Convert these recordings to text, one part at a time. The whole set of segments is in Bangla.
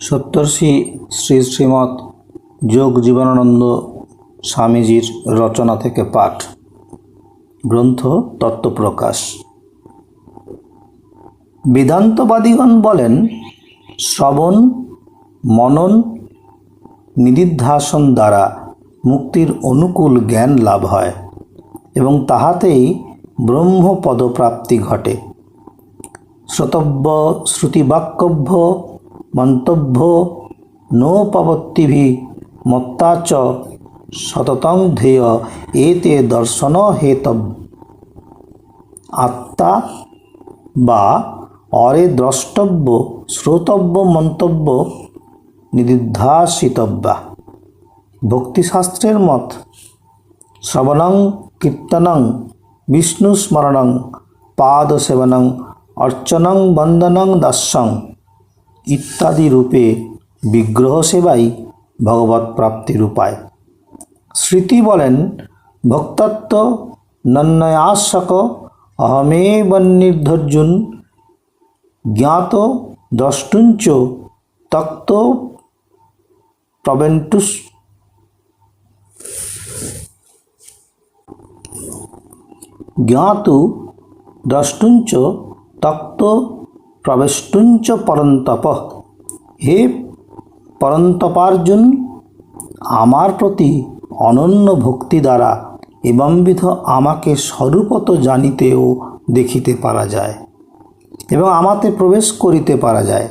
সপ্তর্ষি শ্রী শ্রীমৎ যোগ জীবনানন্দ স্বামীজির রচনা থেকে পাঠ। গ্রন্থ তত্ত্বপ্রকাশ। বেদান্তবাদীগণ বলেন, শ্রবণ, মনন নিদিধ্যাসন দ্বারা মুক্তির অনুকূল জ্ঞান লাভ হয় এবং তাহাতেই ব্রহ্মপদপ্রাপ্তি ঘটে। শ্রোতব্য শ্রুতিবাক্যভ্য মন্তব্য নোপবত্তিভি মত্তা চ সততং ধ্যেয় এতে দর্শন হেতব। আত্মা বা অরে দ্রষ্টব্য, শ্রোতব্য, মন্তব্য নিদিধ্যাসিতব্যা ভক্তিশাস্ত্রের মত, শ্রবণং, কীর্তনং, বিষ্ণুস্মরণং, পাদসেবনং, অর্চনং, বন্দনং, দাস্যং। ইত্যাদি রূপে বিগ্রহ সেবাই ভগবত প্রাপ্তির উপায়। স্মৃতি বলেন, ভক্তত্ব নন্নয়াশক অহমেব নির্ধর্জুন জ্ঞাত দ্রষ্টুঞ্চ তক্ত প্রবেন্টুস জ্ঞাত দ্রষ্টুঞ্চ তক্ত প্রবেষ্টুঞ্চ পরন্তপ। হে পরন্তপার্জুন, আমার প্রতি অনন্য ভক্তি দ্বারা এবংবিধ আমাকে স্বরূপত জানিতেও দেখিতে পারা যায় এবং আমাতে প্রবেশ করিতে পারা যায়।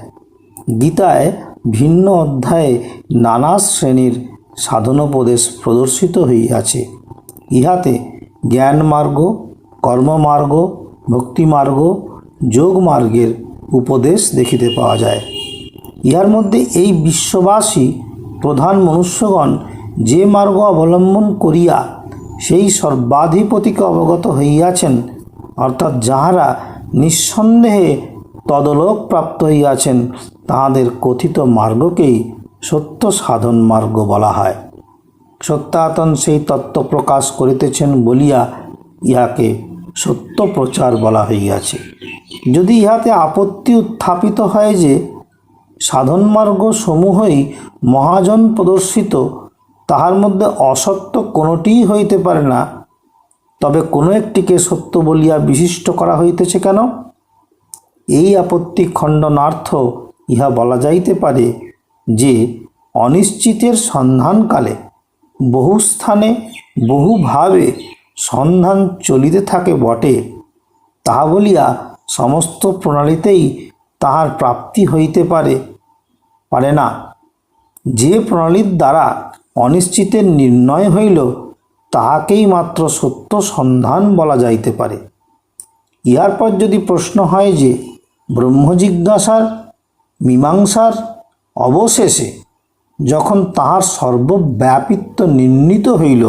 গীতায় ভিন্ন অধ্যায়ে নানা শ্রেণির সাধনোপদেশ প্রদর্শিত হইয়াছে। ইহাতে জ্ঞানমার্গ, কর্মমার্গ, ভক্তিমার্গ যোগ মার্গের উপদেশ দেখিতে পাওয়া যায়। ইহার মধ্যে এই বিশ্ববাসী প্রধান মনুষ্যগণ যে মার্গ অবলম্বন করিয়া সেই সর্বাধিপতিকে অবগত হইয়াছেন, অর্থাৎ যাহারা নিঃসন্দেহে তদলোক প্রাপ্ত হইয়াছেন, তাহাদের কথিত মার্গকেই সত্য সাধন মার্গ বলা হয়। সত্যাতন সেই তত্ত্ব প্রকাশ করিতেছেন বলিয়া ইহাকে সত্য প্রচার বলা হইয়াছে। যদি ইহাতে আপত্তি উত্থাপিত হয় যে সাধন মার্গ সমূহই মহাজন প্রদর্শিত, তাহার মধ্যে অসত্য কোনোটিই হইতে পারে না। তবে কোনো একটিকে সত্য বলিয়া বিশিষ্ট করা হইতেছে কেন? এই আপত্তি খণ্ডনার্থ ইহা বলা যাইতে পারে যে, অনিশ্চিতের সন্ধানকালে বহু স্থানে বহুভাবে সন্ধান চলিতে থাকে বটে তাহা বলিয়া সমস্ত প্রণালীতেই তাহার প্রাপ্তি হইতে পারে পারে না। যে প্রণালীর দ্বারা অনিশ্চিতের নির্ণয় হইল, তাহাকেই মাত্র সত্য সন্ধান বলা যাইতে পারে। ইহার পর যদি প্রশ্ন হয় যে ব্রহ্মজিজ্ঞাসার মীমাংসার অবশেষে যখন তাহার সর্বব্যাপিত্ব নির্ণীত হইল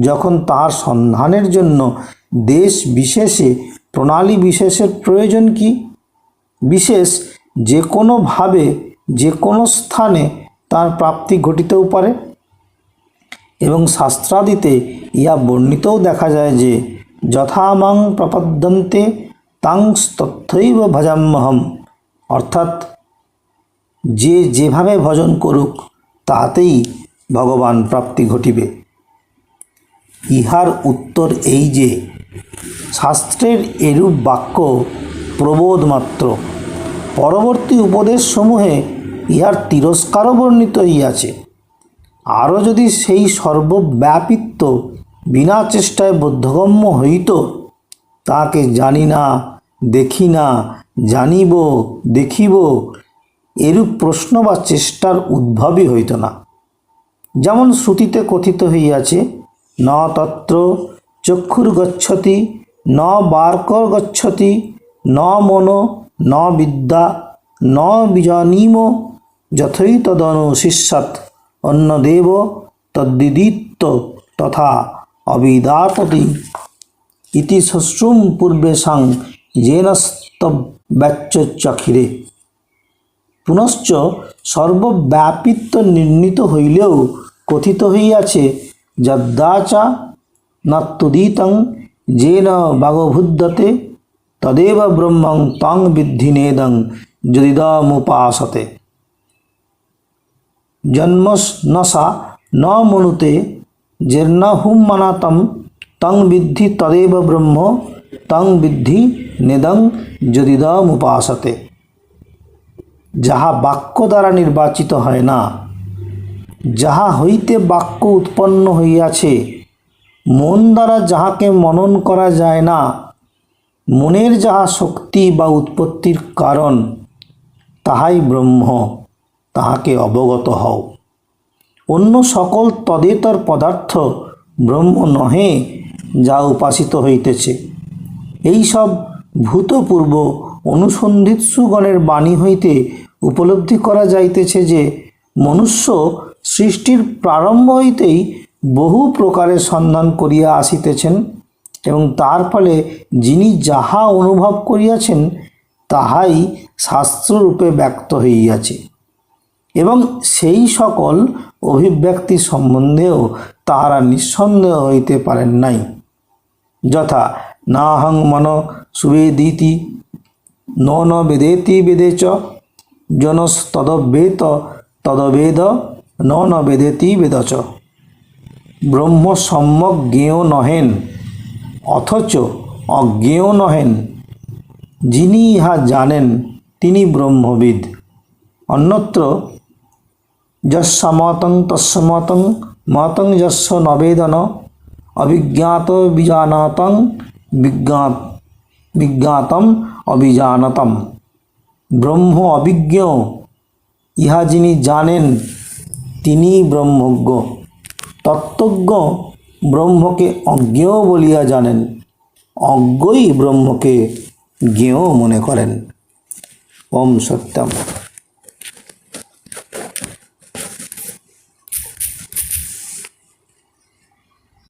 যখন তাহার সন্ধানের জন্য দেশ বিশেষে, প্রণালী বিশেষের প্রয়োজন কি? বিশেষ যে কোনোভাবে যে কোনো স্থানে তার প্রাপ্তি ঘটিতেও পারে। এবং শাস্ত্রাদিতে ইহা বর্ণিতও দেখা যায় যে, যথামাং প্রপদ্যন্তে তাং তথ্যৈব ভজাম্যহম। অর্থাৎ, যে যেভাবে ভজন করুক, তাতেই ভগবান প্রাপ্তি ঘটিবে। ইহার উত্তর এই যে, শাস্ত্রের এরূপ বাক্য প্রবোধ মাত্র। পরবর্তী উপদেশসমূহে ইহার তিরস্কারও বর্ণিত হইয়াছে। আরও যদি সেই সর্বব্যাপিত্ব বিনা চেষ্টায় বোধগম্য হইত তাকে জানি না, দেখি না, জানিব, দেখিব, এরূপ প্রশ্ন বা চেষ্টার উদ্ভবই হইত না। যেমন শ্রুতিতে কথিত হইয়াছে ন তত্র চক্ষুর গচ্ছতি, ন বার্কর গচ্ছতি, ন মনো, ন বিদ্যা, ন বিজানীম যথৈ তদনু শিষ্যাৎ অন্যদেব তদ্দিদিত্ব তথা অবিদাততি ইতি শশ্রুম পূর্বেশাং জেনস্তব্যাচ্চখিরে পুনশ্চ সর্বব্যাপিত্ব নির্ণীত হইলেও কথিত হইয়াছে যদ্দাচা নাত্তুদিতং, যেন বাগভুদ্ধতে তদেব ব্রহ্মং তং বিদ্ধি নেদং যদিদমুপাসতে। জন্মনসা ন মনুতে যের্ন হুম মানাতম তং বিদ্ধি তদেব ব্রহ্ম তং বিদ্ধি নেদং যদিদমুপাসতে। যাহা বাক্য দ্বারা নির্বাচিত হয় না যাহা হইতে বাক্য উৎপন্ন হইয়াছে, মন দ্বারা যাহাকে মনন করা যায় না, মনের যাহা শক্তি বা উৎপত্তির কারণ, তাহাই ব্রহ্ম, তাহাকে অবগত হও। অন্য সকল তদেতর পদার্থ ব্রহ্ম নহে, যা উপাসিত হইতেছে। এইসব ভূতপূর্ব অনুসন্ধিৎসুগণের বাণী হইতে উপলব্ধি করা যাইতেছে যে, মনুষ্য সৃষ্টির প্রারম্ভ হইতেই বহু প্রকারের সন্ধান করিয়া আসিতেছেন এবং তার ফলে যিনি যাহা অনুভব করিয়াছেন, তাহাই শাস্ত্ররূপে ব্যক্ত হইয়াছে। এবং সেই সকল অভিব্যক্তি সম্বন্ধেও তাহারা নিঃসন্দেহ হইতে পারেন নাই। যথা নাহং মন সুবেদিতি ন ন বেদেতি বেদে চ জনস্তদবেত তদবেদ ন ন বেদেতি বেদ চ। ব্রহ্ম সম্যক জ্ঞেয় নহেন, অথচ অজ্ঞেয় নহেন। যিনি ইহা জানেন, তিনি ব্রহ্মবিদ। অন্যত্র যস্যমতং তস্যমতং মতং যস্য নবেদন, অভিজ্ঞাত বিজানাতং বিজ্ঞাত, বিজ্ঞাতম অভিজানতম। ব্রহ্ম অভিজ্ঞ ইহা যিনি জানেন তিনি ব্রহ্মজ্ঞ। তত্ত্বজ্ঞ ব্রহ্মকে অজ্ঞেয় বলিয়া জানেন। অজ্ঞই ব্রহ্মকে জ্ঞেয় মনে করেন। ওম সত্যম।